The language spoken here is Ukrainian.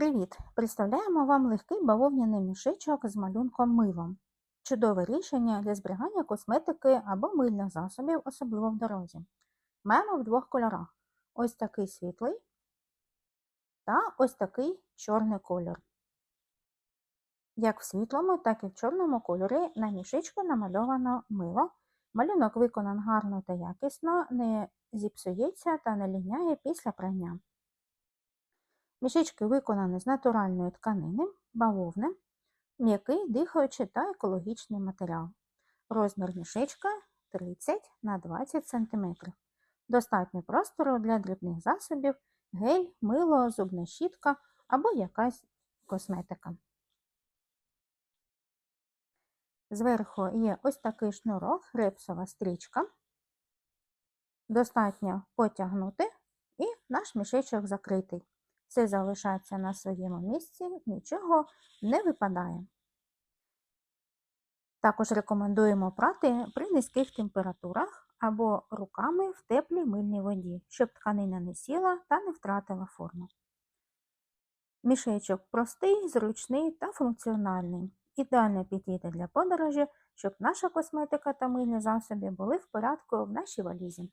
Привіт! Представляємо вам легкий бавовняний мішечок з малюнком милом. Чудове рішення для зберігання косметики або мильних засобів, особливо в дорозі. Маємо в двох кольорах: ось такий світлий та ось такий чорний кольор. Як в світлому, так і в чорному кольорі на мішечку намальовано мило. Малюнок виконан гарно та якісно, не зіпсується та не ліняє після прання. Мішечки виконані з натуральної тканини, бавовни, м'який, дихаючий та екологічний матеріал. Розмір мішечка 30 на 20 см. Достатньо простору для дрібних засобів, гель, мило, зубна щітка або якась косметика. Зверху є ось такий шнурок, репсова стрічка. Достатньо потягнути і наш мішечок закритий. Все залишається на своєму місці, нічого не випадає. Також рекомендуємо прати при низьких температурах або руками в теплій мильній воді, щоб тканина не сіла та не втратила форму. Мішечок простий, зручний та функціональний. Ідеально підійде для подорожі, щоб наша косметика та мильні засоби були в порядку в нашій валізі.